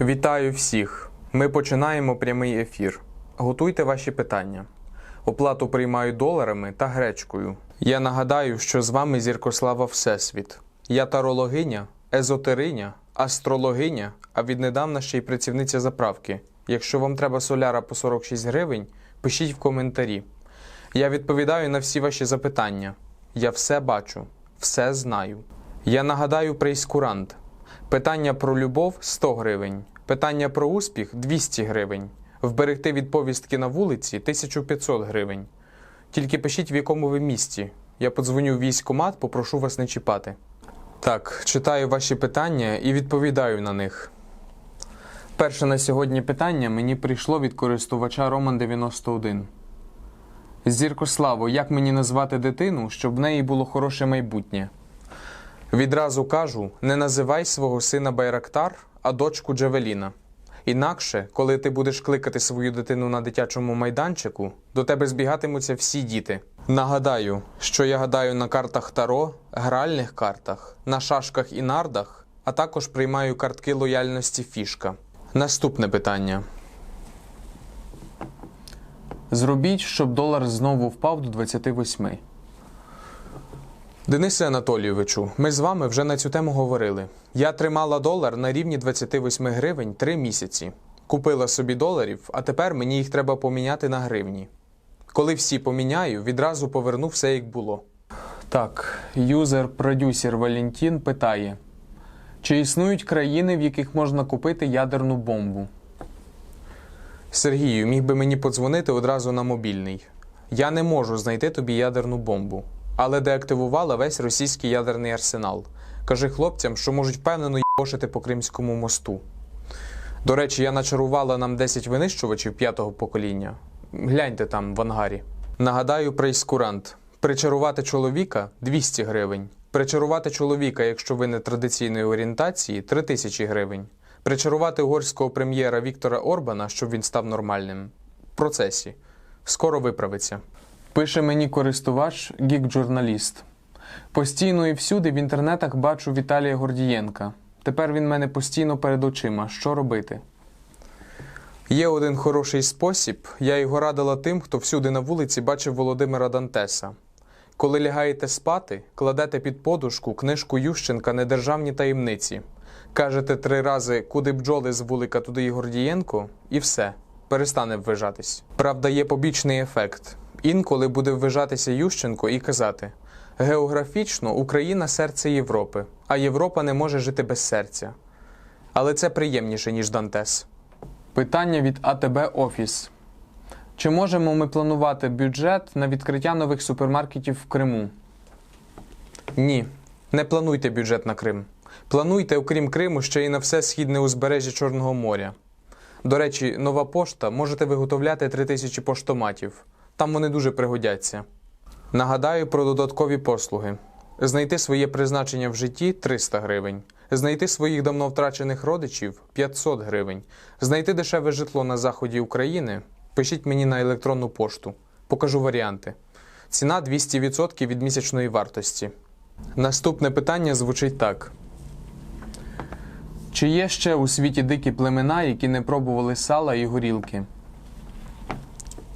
Вітаю всіх! Ми починаємо прямий ефір. Готуйте ваші питання. Оплату приймаю доларами та гречкою. Я нагадаю, що з вами Зіркослава Всесвіт. Я тарологиня, езотериня, астрологиня, а віднедавна ще й працівниця заправки. Якщо вам треба соляра по 46 гривень, пишіть в коментарі. Я відповідаю на всі ваші запитання. Я все бачу, все знаю. Я нагадаю прейскурант. Питання про любов 100 гривень. Питання про успіх 200 гривень. Вберегти від повістки на вулиці 1500 гривень. Тільки пишіть, в якому ви місті. Я подзвоню в військкомат, попрошу вас не чіпати. Так, читаю ваші питання і відповідаю на них. Перше на сьогодні питання мені прийшло від користувача Роман 91. Зіркославо, як мені назвати дитину, щоб в неї було хороше майбутнє? Відразу кажу: не називай свого сина Байрактар, а дочку Джавеліна. Інакше, коли ти будеш кликати свою дитину на дитячому майданчику, до тебе збігатимуться всі діти. Нагадаю, що я гадаю на картах Таро, гральних картах, на шашках і нардах, а також приймаю картки лояльності фішка. Наступне питання. Зробіть, щоб долар знову впав до 28. Денисе Анатолійовичу, ми з вами вже на цю тему говорили. Я тримала долар на рівні 28 гривень 3 місяці. Купила собі доларів, а тепер мені їх треба поміняти на гривні. Коли всі поміняю, відразу поверну все як було. Так, юзер-продюсер Валентін питає: чи існують країни, в яких можна купити ядерну бомбу? Сергію, міг би мені подзвонити одразу на мобільний. Я не можу знайти тобі ядерну бомбу, але деактивувала весь російський ядерний арсенал. Кажи хлопцям, що можуть впевнено їбошити по Кримському мосту. До речі, я начарувала нам 10 винищувачів п'ятого покоління. Гляньте там в ангарі. Нагадаю прейскурант. Причарувати чоловіка 200 гривень. Причарувати чоловіка, якщо ви не традиційної орієнтації, 3000 гривень. Причарувати угорського прем'єра Віктора Орбана, щоб він став нормальним. В процесі. Скоро виправиться. Пише мені користувач гік-журналіст. Постійно і всюди в інтернетах бачу Віталія Гордієнка. Тепер він мене постійно перед очима. Що робити? Є один хороший спосіб. Я його радила тим, хто всюди на вулиці бачив Володимира Дантеса. Коли лягаєте спати, кладете під подушку книжку Ющенка Недержавні таємниці. Кажете три рази, куди бджоли з вулика, туди і Гордієнко, і все, перестане ввижатись. Правда, є побічний ефект. Інколи буде ввижатися Ющенко і казати: географічно Україна серце Європи, а Європа не може жити без серця. Але це приємніше, ніж Дантес. Питання від АТБ Офіс. Чи можемо ми планувати бюджет на відкриття нових супермаркетів в Криму? Ні. Не плануйте бюджет на Крим. Плануйте, окрім Криму, ще й на все східне узбережжя Чорного моря. До речі, нова пошта можете виготовляти 3000 поштоматів. Там вони дуже пригодяться. Нагадаю про додаткові послуги: знайти своє призначення в житті 300 гривень, знайти своїх давно втрачених родичів 500 гривень, знайти дешеве житло на заході України. Пишіть мені на електронну пошту. Покажу варіанти. Ціна 200% від місячної вартості. Наступне питання звучить так: чи є ще у світі дикі племена, які не пробували сала і горілки?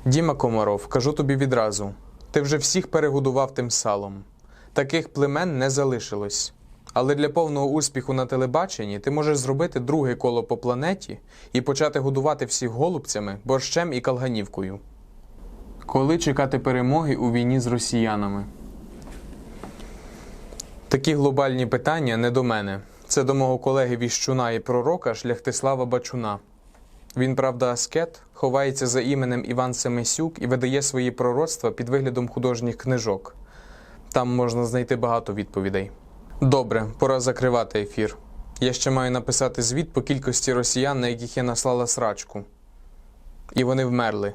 Діма Комаров, кажу тобі відразу: ти вже всіх перегодував тим салом. Таких племен не залишилось. Але для повного успіху на телебаченні ти можеш зробити друге коло по планеті і почати годувати всіх голубцями, борщем і калганівкою. Коли чекати перемоги у війні з росіянами? Такі глобальні питання не до мене. Це до мого колеги віщуна і пророка Шляхтислава Бачуна. Він, правда, аскет, ховається за іменем Іван Семисюк і видає свої пророцтва під виглядом художніх книжок. Там можна знайти багато відповідей. Добре, пора закривати ефір. Я ще маю написати звіт по кількості росіян, на яких я наслала срачку. І вони вмерли.